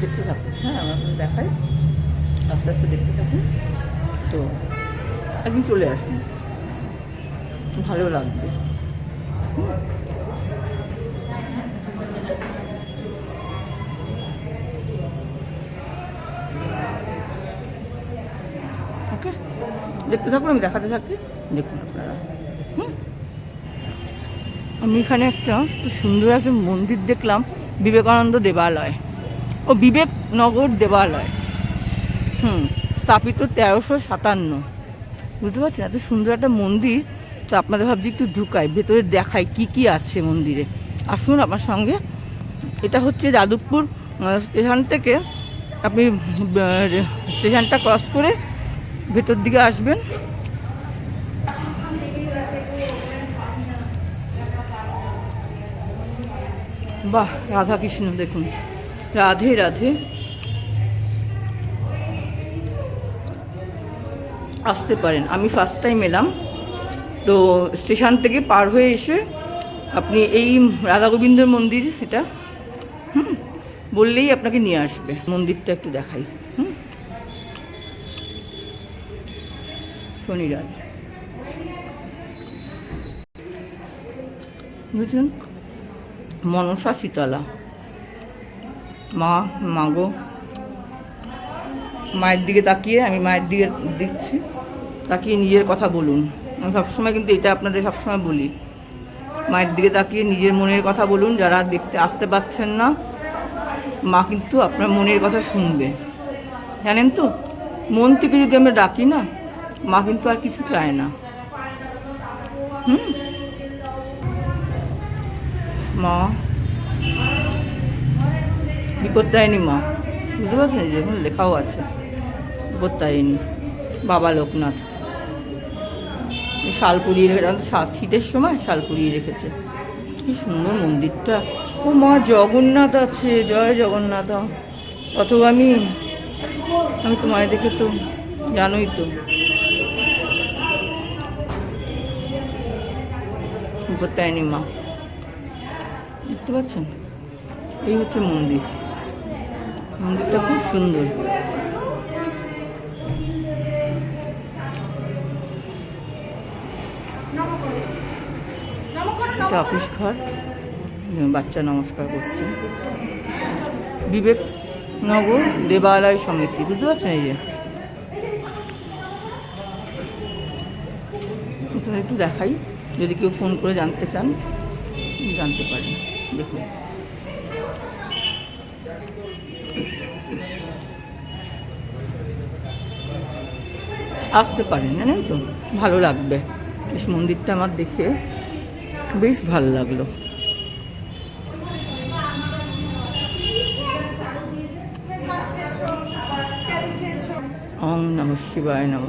দেখতে থাকুন। হ্যাঁ আমার দেখাই। আস্তে আস্তে দেখতে থাকুন। তো, একদিন চলে আসুন। ভালো লাগবে। ওকে। দেখতে থাকুন, আমি দেখাতে থাকি। দেখুন আপনারা। হুম। আমি এখানে একটা সুন্দর একটা মন্দির দেখলাম, বিবেকানন্দ দেবালয়। ও বিবেকনগর দেবালয়। হুম, স্থাপিত তেরোশো সাতান্ন। বুঝতে পারছেন? এত সুন্দর একটা মন্দির। তো আপনাদের ভাবছি একটু ঢুকাই, ভেতরে দেখাই কি কি আছে মন্দিরে। আসুন আমার সঙ্গে। এটা হচ্ছে যাদবপুর স্টেশন থেকে আপনি স্টেশনটা ক্রস করে ভেতর দিকে আসবেন। বাহ রাধা কৃষ্ণ দেখুন। রাধে রাধে। আসতে পারেন, আমি ফার্স্ট টাইম এলাম। তো স্টেশন থেকে পার হয়ে এসে আপনি এই রাধা গোবিন্দর মন্দির, এটা, হুম, বললেই আপনাকে নিয়ে আসবে। মন্দিরটা একটু দেখাই, হুম। শনিরাজ। বুঝলেন? মনসা শীতলা। মা, মাগো। মায়ের দিকে তাকিয়ে আমি মায়ের দিকে দিচ্ছি তাকিয়ে নিজের কথা বলুন। আমি সবসময় কিন্তু এটা আপনাদের সবসময় বলি। মায়ের দিকে তাকিয়ে নিজের মনের কথা বলুন, যারা দেখতে আসতে পাচ্ছেন না, মা কিন্তু আপনার মনের কথা শুনবে। জানেন তো, মন থেকে যদি আমরা ডাকি না, মা কিন্তু আর কিছু চায় না। হুম? মা বিপত্তায়নী মা? বুঝতে পারছেন? যে লেখাও আছে। বিপত্তায়নী বাবা লোকনাথ। শাল পুড়িয়ে রেখেছে শীতের সময় শাল পুড়িয়ে রেখেছে। কি সুন্দর মন্দিরটা। ও মা, জগন্নাথ আছে। জয় জগন্নাথ। অত আমি আমি তোমায় দেখে তো জানোই তো। বিপত্তায়নী মা। দেখতে পাচ্ছেন? এই হচ্ছে মন্দির। মন্দিরটা খুব সুন্দর। এটা অফিস ঘর। বাচ্চা নমস্কার করছে। বিবেকনগর দেবালয় সমিতি, বুঝতে পারছেন এই যে? একটু দেখাই, যদি কেউ ফোন করে জানতে চান, জানতে পারেন। দেখুন। আসতে পারেন জানেন তো? ভালো লাগবে। বেশ মন্দিরটা আমার দেখে বেশ ভালো লাগল। ওং নম শিবায় নম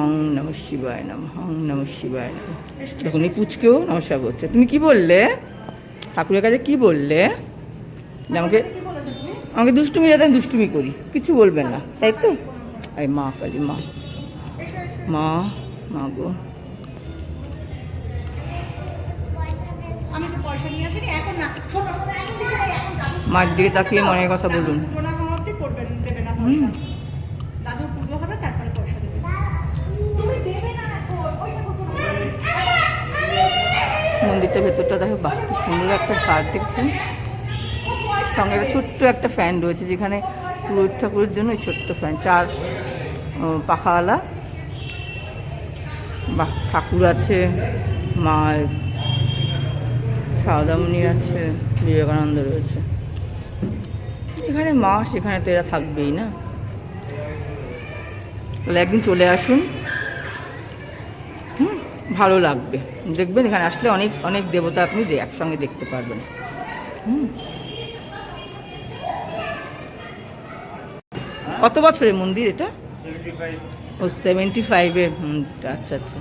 ওং নম শিবায় নম ওং নম শিবায় নম। দেখুন, এই পুচকেও নমস্কার করছে। তুমি কি বললে? ঠাকুরের কাছে কি বললে? আমাকে আমাকে দুষ্টুমি যাতে আমি দুষ্টুমি করি, কিছু বলবেন না, তাই তো? এই মা কালি, মা। মা মা গো। মার দিকে তাকিয়ে মনের কথা বলুন। মন্দিরটার ভেতরটা দেখো, বাহ সুন্দর একটা ঝাড় দেখছেন। সঙ্গে একটা ছোট্ট একটা ফ্যান রয়েছে যেখানে পুরোহিত ঠাকুরের জন্য ছোট্ট ফ্যান চার পাখাওয়ালা। বা ঠাকুর আছে, মা, সারদামণি আছে, বিবেকানন্দ রয়েছে। এখানে মা, সেখানে তো এরা থাকবেই না? তাহলে একদিন চলে আসুন। হুম, ভালো লাগবে। দেখবেন এখানে আসলে অনেক অনেক দেবতা আপনি একসঙ্গে দেখতে পারবেন। হুম। কত বছরের মন্দির এটা? ও সেভেন্টি ফাইভের মন্দিরটা আচ্ছা আচ্ছা।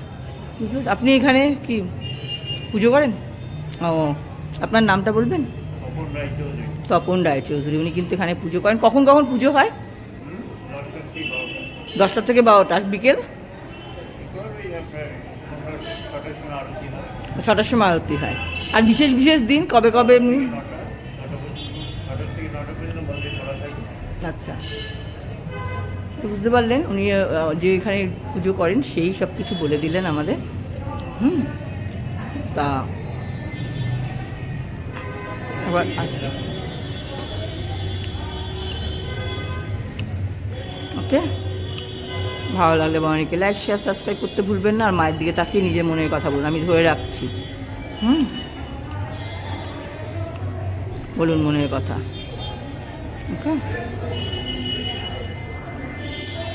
আপনি এখানে কি পুজো করেন? ও আপনার নামটা বলবেন? তপন রায়চৌধুরী উনি কিন্তু এখানে পুজো করেন। কখন কখন পুজো হয়? দশটা থেকে বারোটা আর বিকেল? ছটার সময় আরতি হয়। আর বিশেষ বিশেষ দিন কবে কবে? এমনি আচ্ছা। বুঝতে পারলেন, উনি যে এখানে পুজো করেন, সেই সব কিছু বলে দিলেন আমাদের। হুম, তা আবার ওকে। ভালো লাগলে বাবানিকে লাইক শেয়ার সাবস্ক্রাইব করতে ভুলবেন না, আর মায়ের দিকে তাকিয়ে নিজের মনের কথা বলুন, আমি ধরে রাখছি। হুম, বলুন মনের কথা। ওকে।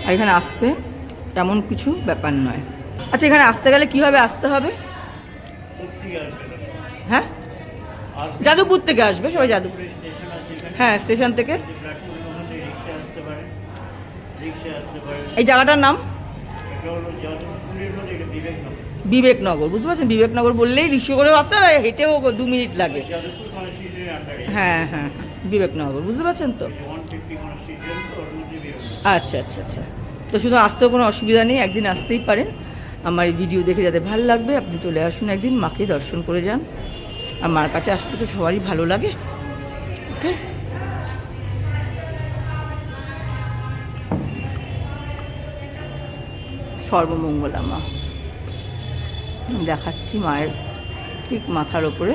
আর এখানে আসতে তেমন কিছু ব্যাপার নয়। আচ্ছা এখানে আসতে গেলে কীভাবে আসতে হবে? হ্যাঁ? যাদবপুর থেকে আসবে সবাই যাদবপুর হ্যাঁ স্টেশন থেকে। এই জায়গাটার নাম? বিবেকনগর। বুঝতে পারছেন? বিবেকনগর বললেই রিক্সা করেও আসতে আর হেঁটেও দু মিনিট লাগে। হ্যাঁ হ্যাঁ হ্যাঁ, বিবেকনগর, বুঝতে পারছেন তো? আচ্ছা আচ্ছা আচ্ছা। তো শুধু আসতেও কোনো অসুবিধা নেই, একদিন আসতেই পারেন। আমার এই ভিডিও দেখে যাতে ভালো লাগবে, আপনি চলে আসুন একদিন, মাকে দর্শন করে যান। আর মার কাছে আসতে তো সবারই ভালো লাগে। ওকে? সর্বমঙ্গলা মা দেখাচ্ছি মায়ের ঠিক মাথার ওপরে।